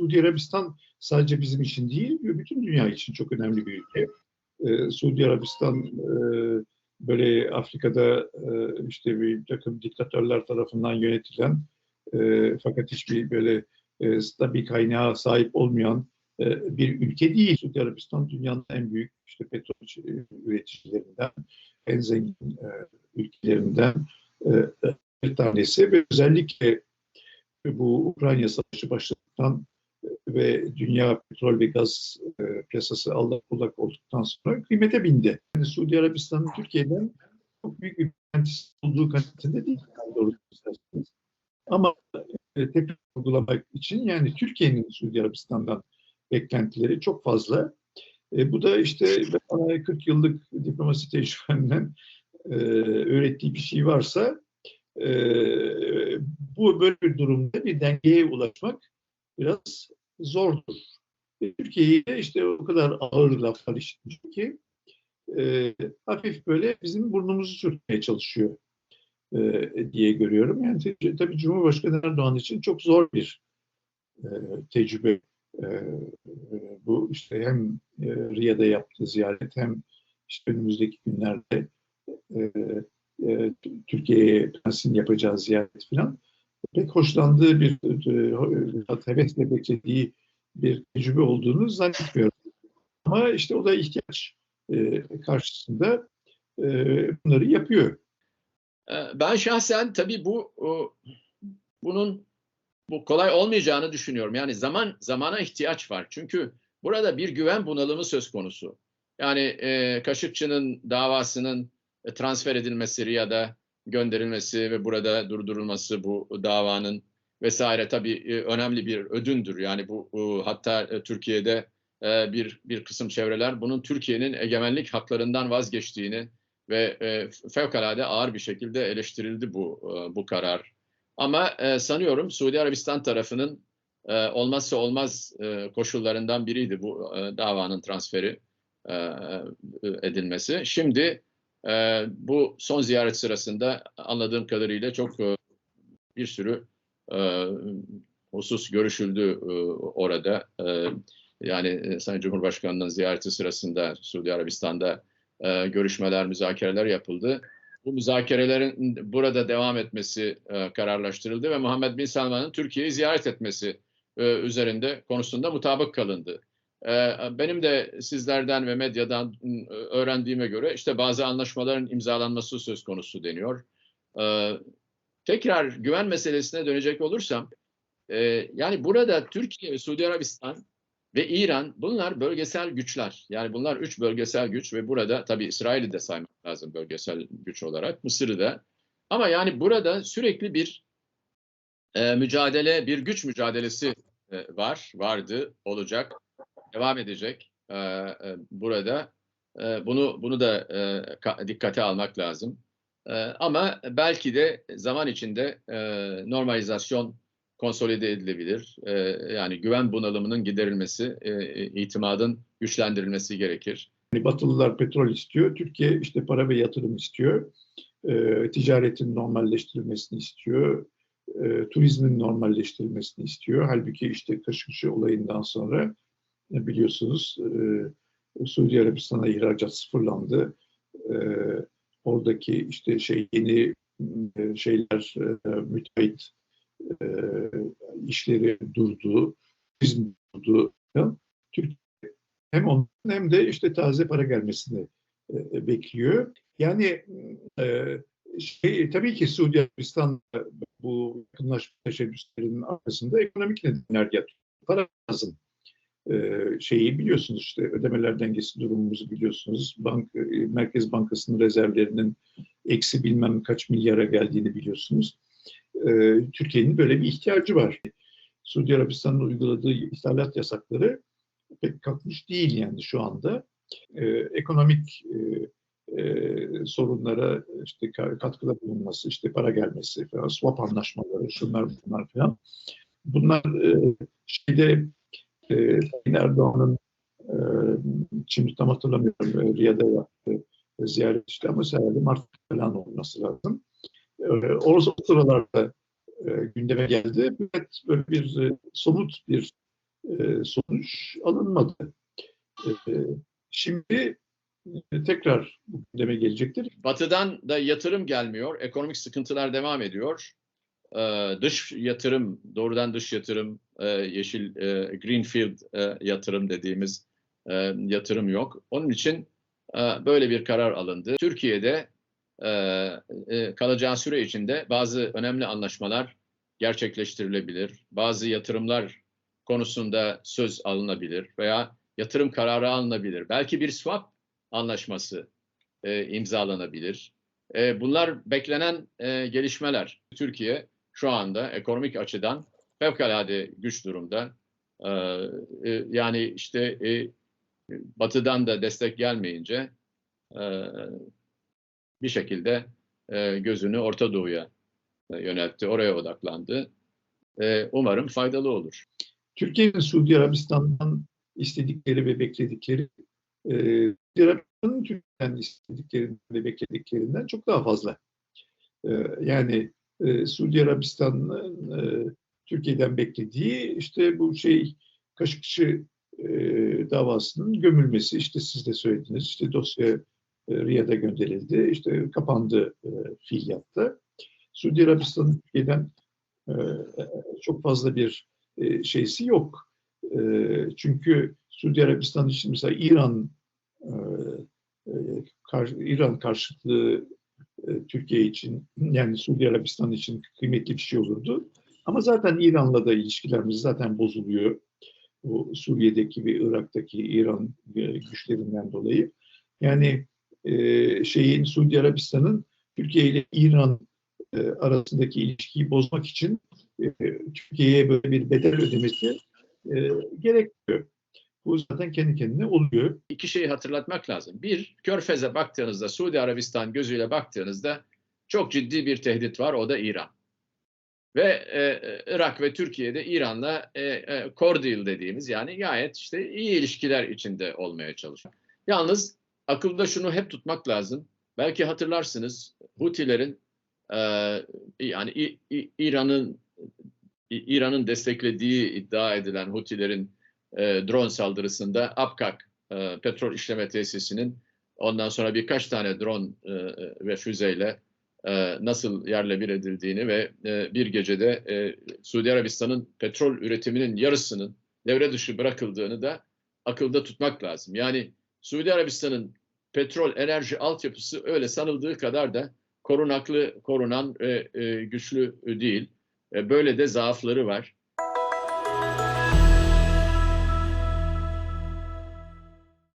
Suudi Arabistan sadece bizim için değil, bütün dünya için çok önemli bir ülke. E, Suudi Arabistan e, böyle Afrika'da e, işte bir takım diktatörler tarafından yönetilen e, fakat hiçbir böyle e, stabil kaynağa sahip olmayan e, bir ülke değil. Suudi Arabistan dünyanın en büyük işte petrol üreticilerinden, en zengin e, ülkelerinden e, bir tanesi ve özellikle bu Ukrayna Savaşı başladıktan ve dünya petrol ve gaz e, piyasası allak bullak olduktan sonra kıymete bindi. Yani Suudi Arabistan'ın Türkiye'den çok büyük bir beklentisi olduğu kanaatinde değil. Doğru isterseniz. Ama e, tekrar uygulamak için yani Türkiye'nin Suudi Arabistan'dan beklentileri çok fazla. E, bu da işte bana 40 yıllık diplomasi tecrübemden e, öğrettiği bir şey varsa e, bu böyle bir durumda bir dengeye ulaşmak biraz zordur. Türkiye'yi işte o kadar ağır laflar işitmiş ki e, hafif böyle bizim burnumuzu sürtmeye çalışıyor e, diye görüyorum. Yani tabii Cumhurbaşkanı Erdoğan için çok zor bir e, tecrübe. E, bu işte hem e, Riyad'a yaptığı ziyaret hem işte önümüzdeki günlerde e, e, Türkiye'ye Prens'in yapacağı ziyaret falan pek hoşlandığı bir e, hevesle beklediği bir tecrübe olduğunu zannetmiyorum. Ama işte o da ihtiyaç e, karşısında e, bunları yapıyor. Ben şahsen tabii bu bunun bu kolay olmayacağını düşünüyorum. Yani zaman zamana ihtiyaç var. Çünkü burada bir güven bunalımı söz konusu. Yani e, Kaşıkçı'nın davasının transfer edilmesi Riyad'a gönderilmesi ve burada durdurulması bu davanın vesaire tabii e, önemli bir ödündür. Yani bu hatta e, Türkiye'de e, bir bir kısım çevreler bunun Türkiye'nin egemenlik haklarından vazgeçtiğini ve fevkalade ağır bir şekilde eleştirildi bu bu karar. Ama sanıyorum Suudi Arabistan tarafının olmazsa olmaz koşullarından biriydi bu davanın transferi edilmesi. Şimdi e, bu son ziyaret sırasında anladığım kadarıyla çok e, bir sürü e, husus görüşüldü e, orada. E, yani e, Sayın Cumhurbaşkanı'nın ziyareti sırasında Suudi Arabistan'da e, görüşmeler, müzakereler yapıldı. Bu müzakerelerin burada devam etmesi e, kararlaştırıldı ve Muhammed Bin Salman'ın Türkiye'yi ziyaret etmesi e, üzerinde konusunda mutabık kalındı. E, benim de sizlerden ve medyadan e, öğrendiğime göre işte bazı anlaşmaların imzalanması söz konusu deniyor. E, tekrar güven meselesine dönecek olursam, e, yani burada Türkiye ve Suudi Arabistan ve İran bunlar bölgesel güçler. Yani bunlar üç bölgesel güç ve burada tabii İsrail'i de saymak lazım bölgesel güç olarak. Mısır'ı da. Ama yani burada sürekli bir e, mücadele, bir güç mücadelesi e, var, vardı, olacak, devam edecek e, e, burada. E, bunu bunu da e, ka- dikkate almak lazım. E, ama belki de zaman içinde e, normalizasyon konsolide edilebilir. E, yani güven bunalımının giderilmesi, e, itimadın güçlendirilmesi gerekir. Yani Batılılar petrol istiyor, Türkiye işte para ve yatırım istiyor, e, ticaretin normalleştirilmesini istiyor, e, turizmin normalleştirilmesini istiyor. Halbuki işte Kaşıkçı olayından sonra e, biliyorsunuz e, Suudi Arabistan'a ihracat sıfırlandı. E, oradaki işte şey yeni e, şeyler e, müteahhit e, işleri durdu, turizm durdu. Türkiye hem onun hem de işte taze para gelmesini e, bekliyor. Yani e, şey, tabii ki Suudi Arabistan bu yakınlaşma teşebbüslerinin arkasında ekonomik nedenler yatıyor. Para lazım. E, şeyi biliyorsunuz işte ödemeler dengesi durumumuzu biliyorsunuz. Bank, e, Merkez Bankası'nın rezervlerinin eksi bilmem kaç milyara geldiğini biliyorsunuz. E, Türkiye'nin böyle bir ihtiyacı var. Suudi Arabistan'ın uyguladığı ithalat yasakları pek kalkmış değil yani şu anda. Ekonomik sorunlara işte katkıda bulunması, işte para gelmesi falan, swap anlaşmaları, şunlar bunlar falan. Bunlar şeyde e, Sayın Erdoğan'ın e, şimdi tam hatırlamıyorum e, Riyad'a yaptığı ziyaret işte ama herhalde Mart falan olması lazım. E, o sıralarda e, gündeme geldi. Evet, böyle bir e, somut bir e, sonuç alınmadı. E, şimdi tekrar gündeme gelecektir. Batı'dan da yatırım gelmiyor. Ekonomik sıkıntılar devam ediyor. Ee, dış yatırım, doğrudan dış yatırım, e, yeşil e, greenfield e, yatırım dediğimiz yatırım yok. Onun için böyle bir karar alındı. Türkiye'de e, kalacağı süre içinde bazı önemli anlaşmalar gerçekleştirilebilir. Bazı yatırımlar konusunda söz alınabilir veya yatırım kararı alınabilir. Belki bir swap anlaşması imzalanabilir. Bunlar beklenen gelişmeler. Türkiye şu anda ekonomik açıdan fevkalade güç durumda. E, e, yani işte e, Batı'dan da destek gelmeyince e, bir şekilde e, gözünü Orta Doğu'ya e, yöneltti, oraya odaklandı. E, umarım faydalı olur. Türkiye'nin Suudi Arabistan'dan istedikleri ve bekledikleri e, Arabistan'ın Türkiye'den istediklerinden ve beklediklerinden çok daha fazla. E, yani e, Suudi Arabistan'ın e, Türkiye'den beklediği işte bu şey Kaşıkçı e, davasının gömülmesi işte siz de söylediniz işte dosya e, Riyad'a gönderildi işte kapandı e, fiiliyatta. Suudi Arabistan'ın Türkiye'den e, çok fazla bir e, şeysi yok. E, çünkü Suudi Arabistan için mesela İran e, e, İran karşıtlığı Türkiye için yani Suudi Arabistan için kıymetli bir şey olurdu. Ama zaten İran'la da ilişkilerimiz zaten bozuluyor. Bu Suriye'deki ve Irak'taki İran e, güçlerinden dolayı. Yani e, şeyin Suudi Arabistan'ın Türkiye ile İran e, arasındaki ilişkiyi bozmak için e, Türkiye'ye böyle bir bedel ödemesi e, gerekiyor. Bu zaten kendi kendine oluyor. İki şeyi hatırlatmak lazım. Bir, Körfez'e baktığınızda, Suudi Arabistan gözüyle baktığınızda çok ciddi bir tehdit var, o da İran. Ve e, Irak ve Türkiye'de İran'la e, e, cordial dediğimiz yani gayet işte iyi ilişkiler içinde olmaya çalışıyor. Yalnız akılda şunu hep tutmak lazım. Belki hatırlarsınız Hutilerin e, yani İran'ın İran'ın desteklediği iddia edilen Hutilerin e, drone saldırısında Apkak e, petrol işleme tesisinin ondan sonra birkaç tane drone e, ve füzeyle e, nasıl yerle bir edildiğini ve e, bir gecede e, Suudi Arabistan'ın petrol üretiminin yarısının devre dışı bırakıldığını da akılda tutmak lazım. Yani Suudi Arabistan'ın petrol enerji altyapısı öyle sanıldığı kadar da korunaklı, korunan ve e, güçlü değil. E, böyle de zaafları var.